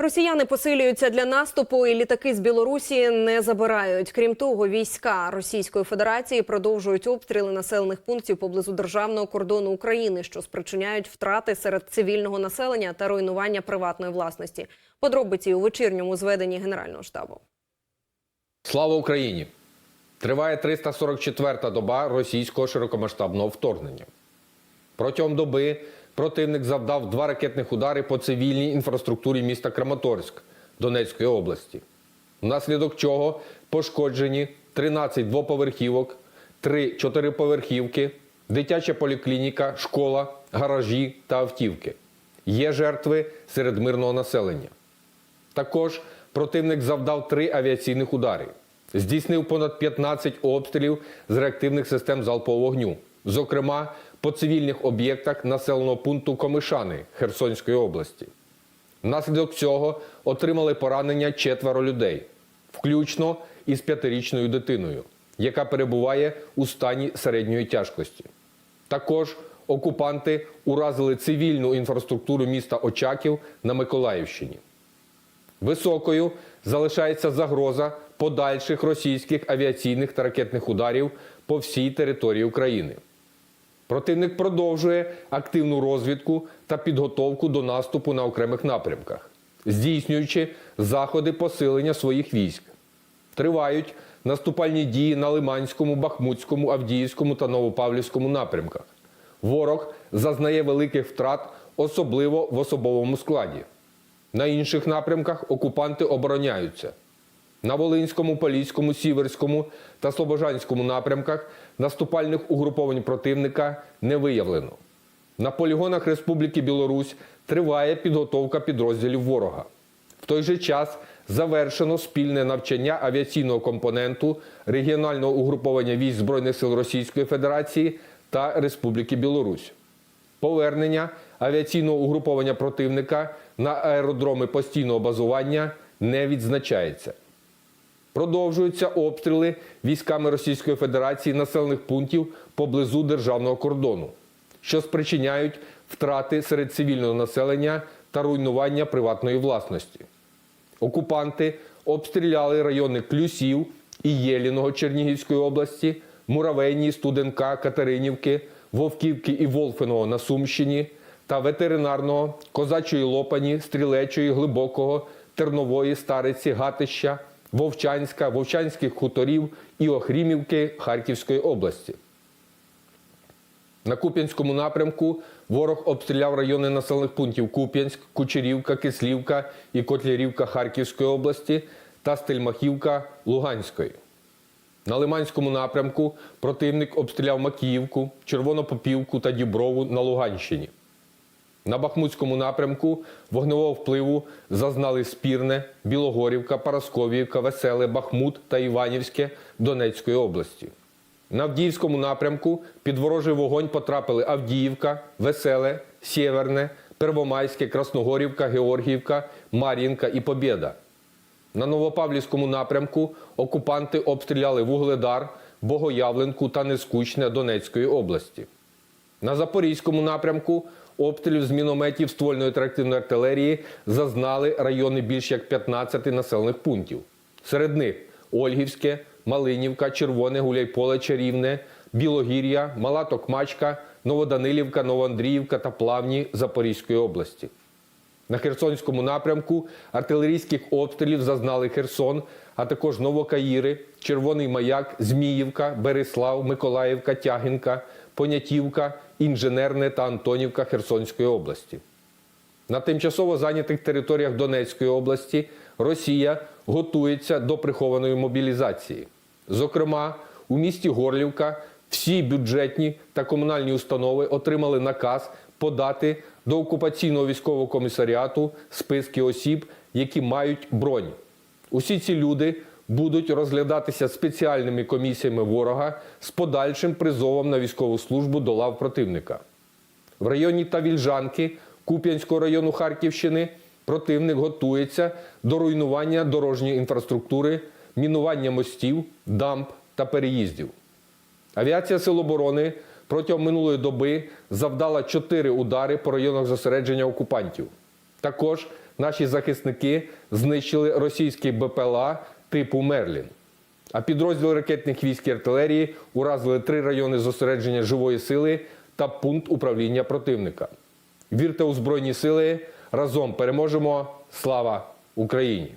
Росіяни посилюються для наступу, і літаки з Білорусі не забирають. Крім того, війська Російської Федерації продовжують обстріли населених пунктів поблизу державного кордону України, що спричиняють втрати серед цивільного населення та руйнування приватної власності. Подробиці у вечірньому зведенні Генерального штабу. Слава Україні! Триває 344-та доба російського широкомасштабного вторгнення. Протягом доби противник завдав два ракетних удари по цивільній інфраструктурі міста Краматорськ Донецької області, внаслідок чого пошкоджені 13 двоповерхівок, 3 чотириповерхівки, дитяча поліклініка, школа, гаражі та автівки. Є жертви серед мирного населення. Також противник завдав три авіаційних удари. Здійснив понад 15 обстрілів з реактивних систем залпового вогню, зокрема по цивільних об'єктах населеного пункту Комишани Херсонської області. Внаслідок цього отримали поранення четверо людей, включно із п'ятирічною дитиною, яка перебуває у стані середньої тяжкості. Також окупанти уразили цивільну інфраструктуру міста Очаків на Миколаївщині. Високою залишається загроза подальших російських авіаційних та ракетних ударів по всій території України. Противник продовжує активну розвідку та підготовку до наступу на окремих напрямках, здійснюючи заходи посилення своїх військ. Тривають наступальні дії на Лиманському, Бахмутському, Авдіївському та Новопавлівському напрямках. Ворог зазнає великих втрат, особливо в особовому складі. На інших напрямках окупанти обороняються. На Волинському, Поліському, Сіверському та Слобожанському напрямках наступальних угруповань противника не виявлено. На полігонах Республіки Білорусь триває підготовка підрозділів ворога. В той же час завершено спільне навчання авіаційного компоненту регіонального угруповання військ Збройних сил Російської Федерації та Республіки Білорусь. Повернення авіаційного угруповання противника на аеродроми постійного базування не відзначається. Продовжуються обстріли військами Російської Федерації населених пунктів поблизу державного кордону, що спричиняють втрати серед цивільного населення та руйнування приватної власності. Окупанти обстріляли райони Клюсів і Єліного Чернігівської області, Муравейні, Студенка, Катеринівки, Вовківки і Волфиного на Сумщині та ветеринарного, Козачої Лопані, Стрілечої, Глибокого, Тернової, Стариці, Гатища, Вовчанська, Вовчанських хуторів і Охрімівки Харківської області. На Куп'янському напрямку ворог обстріляв райони населених пунктів Куп'янськ, Кучерівка, Кислівка і Котлярівка Харківської області та Стельмахівка Луганської. На Лиманському напрямку противник обстріляв Макіївку, Червонопопівку та Діброву на Луганщині. На Бахмутському напрямку вогневого впливу зазнали Спірне, Білогорівка, Парасковіївка, Веселе, Бахмут та Іванівське Донецької області. На Авдіївському напрямку під ворожий вогонь потрапили Авдіївка, Веселе, Сєверне, Первомайське, Красногорівка, Георгіївка, Мар'їнка і Побєда. На Новопавлівському напрямку окупанти обстріляли Вугледар, Богоявленку та Нескучне Донецької області. На Запорізькому напрямку обстрілів з мінометів ствольної трактивної артилерії зазнали райони більш як 15 населених пунктів. Серед них Ольгівське, Малинівка, Червоне, Гуляйполе, Чарівне, Білогір'я, Мала Токмачка, Новоданилівка, Новоандріївка та Плавні Запорізької області. На Херсонському напрямку артилерійських обстрілів зазнали Херсон, а також Новокаїри, Червоний Маяк, Зміївка, Береслав, Миколаївка, Тягінка, Понятівка, Інженерне та Антонівка Херсонської області. На тимчасово зайнятих територіях Донецької області Росія готується до прихованої мобілізації. Зокрема, у місті Горлівка всі бюджетні та комунальні установи отримали наказ подати до окупаційного військового комісаріату списки осіб, які мають бронь. Усі ці люди будуть розглядатися спеціальними комісіями ворога з подальшим призовом на військову службу до лав противника. В районі Тавільжанки Куп'янського району Харківщини противник готується до руйнування дорожньої інфраструктури, мінування мостів, дамб та переїздів. Авіація Сил оборони протягом минулої доби завдала чотири удари по районах зосередження окупантів. Також наші захисники знищили російський БПЛА типу Мерлін. А підрозділи ракетних військ і артилерії уразили три райони зосередження живої сили та пункт управління противника. Вірте у Збройні сили! Разом переможемо! Слава Україні!